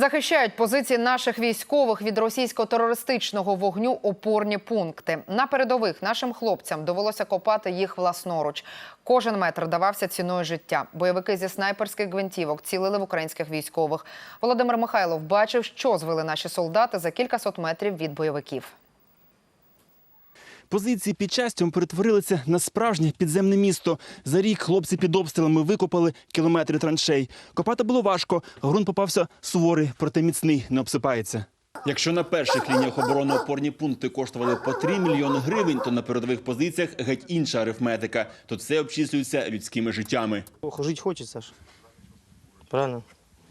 Захищають позиції наших військових від російсько-терористичного вогню опорні пункти. На передових нашим хлопцям довелося копати їх власноруч. Кожен метр давався ціною життя. Бойовики зі снайперських гвинтівок цілили в українських військових. Володимир Михайлов бачив, що звели наші солдати за кількасот метрів від бойовиків. Позиції під частям перетворилися на справжнє підземне місто. За рік хлопці під обстрілами викопали кілометри траншей. Копати було важко, ґрунт попався суворий, проте міцний, не обсипається. Якщо на перших лініях оборони опорні пункти коштували по 3 мільйони гривень, то на передових позиціях геть інша арифметика. Тут все обчислюється людськими життями. Ох, Жить хочется ж. Правильно?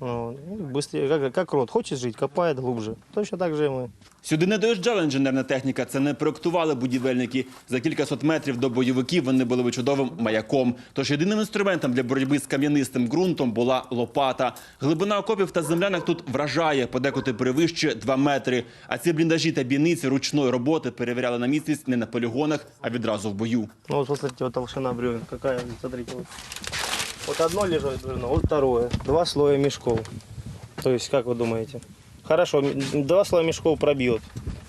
Ну, быстрее, как, как рот хочет жить, копает глубже. Точно так же и мы. Сюди не доїжджала інженерна техніка, це не проектували будівельники. За кількасот метрів до бойовиків вони були би чудовим маяком. Тож єдиним інструментом для боротьби з кам'янистим ґрунтом була лопата. Глибина окопів та землянок тут вражає, подекуди перевищує 2 метри. А ці бліндажі та бійниці ручної роботи перевіряли на міцність не на полігонах, а відразу в бою. Ну вот посмотрите, вот толщина бревен. Какая, смотрите. Вот, вот одно лежит бревно, вот второе. Два слоя мешков. То есть, как вы думаете? Хорошо, два слоя мешков пробьет.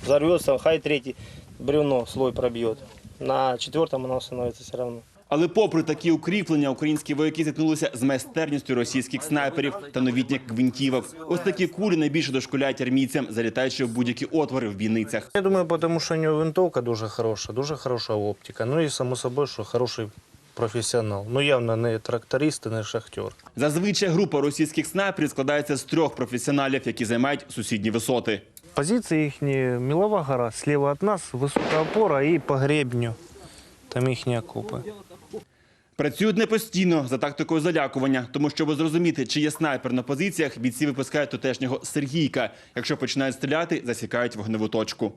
Взорвется, хай третий бревно слой пробьет. На четвертом оно становится все равно. Але попри такі укріплення, українські вояки зіткнулися з майстерністю російських снайперів та новітніх гвинтівок. Ось такі кулі найбільше дошкуляють армійцям, залітаючи в будь-які отвори в бійницях. Я думаю, потому що у нього винтовка дуже хороша, дуже хороша оптика. Ну і само собою, що хороший професіонал. Ну явно не тракторист і не шахтер. Зазвичай група російських снайперів складається з трьох професіоналів, які займають сусідні висоти. Позиції їхні Мілова гора, слева від нас висока опора і по гребню. Там їхні окопи. Працюють не постійно за тактикою залякування, тому щоб зрозуміти, чи є снайпер на позиціях, бійці випускають тутешнього Сергійка. Якщо починають стріляти, засікають вогневу точку.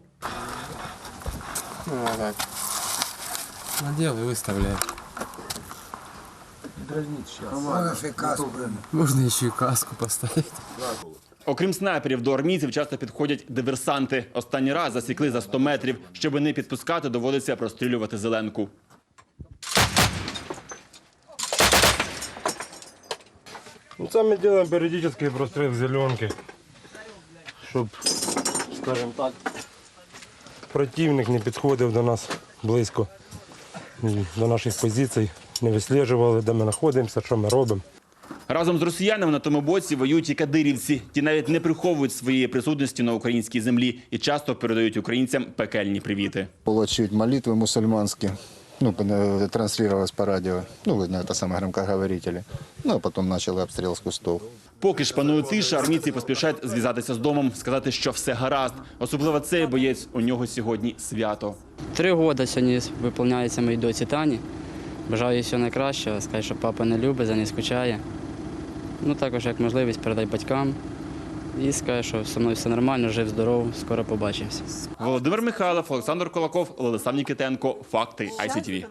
И выставляй. Можно ще каску. Можно еще и каску поставить. Окрім снайперів, до армійців часто підходять диверсанти. Останній раз засікли за 100 метрів. Щоб не підпускати, доводиться прострілювати зеленку. Ну, це ми робимо періодичний простріл зеленки, щоб, скажімо так, противник не підходив до нас близько, до наших позицій, не висліджували, де ми знаходимося, що ми робимо. Разом з росіянами на тому боці воюють і кадирівці. Ті навіть не приховують своєї присутності на українській землі і часто передають українцям пекельні привіти. Было молитви молитвы мусульманские Ну, э, транслировалось по радио. Ну, видно, это самые громкоговорители. Ну, а потом начали обстрел с кустов. Поки ж панує тиша, армійці поспішають зв'язатися з домом, сказати, що все гаразд. Особливо цей боєць. У нього сьогодні свято. Три роки сьогодні виповняється моїй доці Тані. Бажаю їй всього найкращого, скажу, що папа не любить, за нею скучає. Ну також як можливість передай батькам. І скаже, що зі мною все нормально, жив, здоров, скоро побачимося. Володимир Михайлов, Олександр Колаков, Владислав Нікітенко. Факти ICTV.